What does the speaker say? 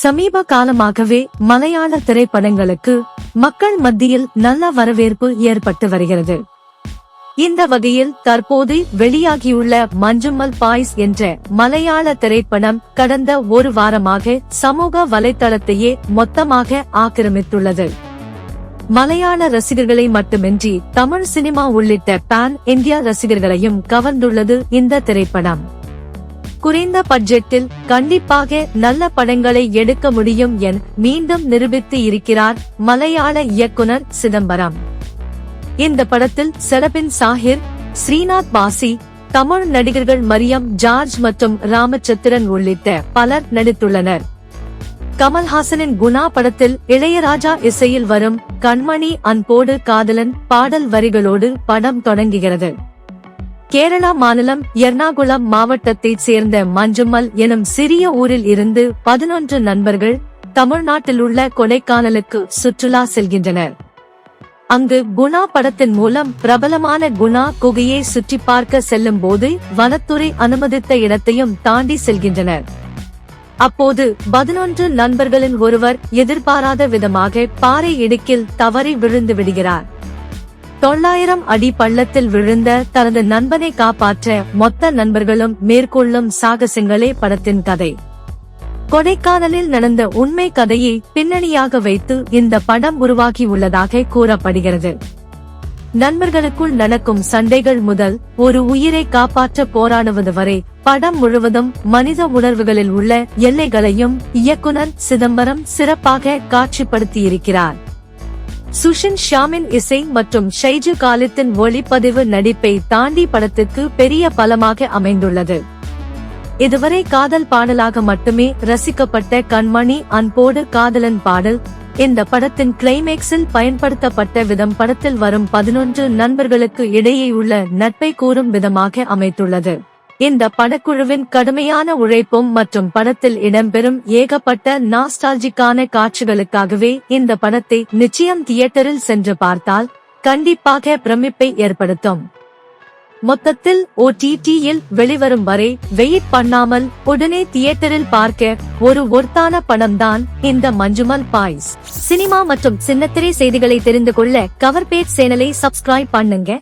சமீப காலமாகவே மலையாள திரைப்படங்களுக்கு மக்கள் மத்தியில் நல்ல வரவேற்பு ஏற்பட்டு வருகிறது. இந்த வகையில் தற்போது வெளியாகியுள்ள மஞ்சுமல் பாய்ஸ் என்ற மலையாள திரைப்படம் கடந்த ஒரு வாரமாக சமூக வலைதளத்தையே மொத்தமாக ஆக்கிரமித்துள்ளது. மலையாள ரசிகர்களை மட்டுமின்றி தமிழ் சினிமா உள்ளிட்ட பான் இந்தியா ரசிகர்களையும் கவர்ந்துள்ளது இந்த திரைப்படம். குறைந்த பட்ஜெட்டில் கண்டிப்பாக நல்ல படங்களை எடுக்க முடியும் என மீண்டும் நிரூபித்து இருக்கிறார் மலையாள இயக்குனர் சிதம்பரம். இந்த படத்தில் செலபின் சாஹிர் ஸ்ரீநாத் பாசி தமிழ் நடிகர்கள் மரியம் ஜார்ஜ் மற்றும் ராமச்சந்திரன் உள்ளிட்ட பலர் நடித்துள்ளனர். கமல்ஹாசனின் குணா படத்தில் இளையராஜா இசையில் வரும் கண்மணி அன்போடு காதலன் பாடல் வரிகளோடு படம் தொடங்குகிறது. கேரளா மாநிலம் எர்ணாகுளம் மாவட்டத்தைச் சேர்ந்த மஞ்சுமல் எனும் சிறிய ஊரில் இருந்து பதினொன்று நண்பர்கள் தமிழ்நாட்டில் உள்ள கொடைக்கானலுக்கு சுற்றுலா செல்கின்றனர். அங்கு குணா படத்தின் மூலம் பிரபலமான குணா குகையை சுற்றி பார்க்க செல்லும் போது வனத்துறை அனுமதித்த இடத்தையும் தாண்டி செல்கின்றனர். அப்போது பதினொன்று நண்பர்களின் ஒருவர் எதிர்பாராத விதமாக பாறை இடுக்கில் தவறி விழுந்து விடுகிறார். தொள்ளாயிரம் அடி பள்ளத்தில் விழுந்த தனது நண்பனை காப்பாற்ற மொத்த நண்பர்களும் மேற்கொள்ளும் சாகசங்களே படத்தின் கதை. கொடைக்கானலில் நடந்த உண்மை கதையை பின்னணியாக வைத்து இந்த படம் உருவாகி உள்ளதாக கூறப்படுகிறது. நண்பர்களுக்குள் நடக்கும் சண்டைகள் முதல் ஒரு உயிரை காப்பாற்ற போராடுவது வரை படம் முழுவதும் மனித உணர்வுகளில் உள்ள எல்லைகளையும் இயக்குனர் சிதம்பரம் சிறப்பாக காட்சிப்படுத்தியிருக்கிறார். சுஷின் ஷாமின் இசை மற்றும் ஷைஜு காலித்தின் ஒளிப்பதிவு நடிப்பை தாண்டி படத்துக்கு பெரிய பலமாக அமைந்துள்ளது. இதுவரை காதல் பாடலாக மட்டுமே ரசிக்கப்பட்ட கண்மணி அன்போடு காதலன் பாடல் இந்த படத்தின் கிளைமேக்ஸில் பயன்படுத்தப்பட்ட விதம் படத்தில் வரும் பதினொன்று நண்பர்களுக்கு இடையே உள்ள நட்பை கூறும் விதமாக அமைத்துள்ளது. இந்த படக்குழுவின் கடுமையான உழைப்பும் மற்றும் படத்தில் இடம்பெறும் ஏகப்பட்ட நாஸ்டால்ஜிக்கான காட்சிகளுக்காகவே இந்த படத்தை நிச்சயம் தியேட்டரில் சென்று பார்த்தால் கண்டிப்பாக பிரமிப்பை ஏற்படுத்தும். மொத்தத்தில் ஓடிடியில் வெளிவரும் வரை வெயிட் பண்ணாமல் உடனே தியேட்டரில் பார்க்க ஒரு ஒர்த்தான படம்தான் இந்த மஞ்சுமல் பாய்ஸ். சினிமா மற்றும் சின்னத்திரை செய்திகளை தெரிந்து கொள்ள கவர் பேஜ் சேனலை சப்ஸ்கிரைப் பண்ணுங்க.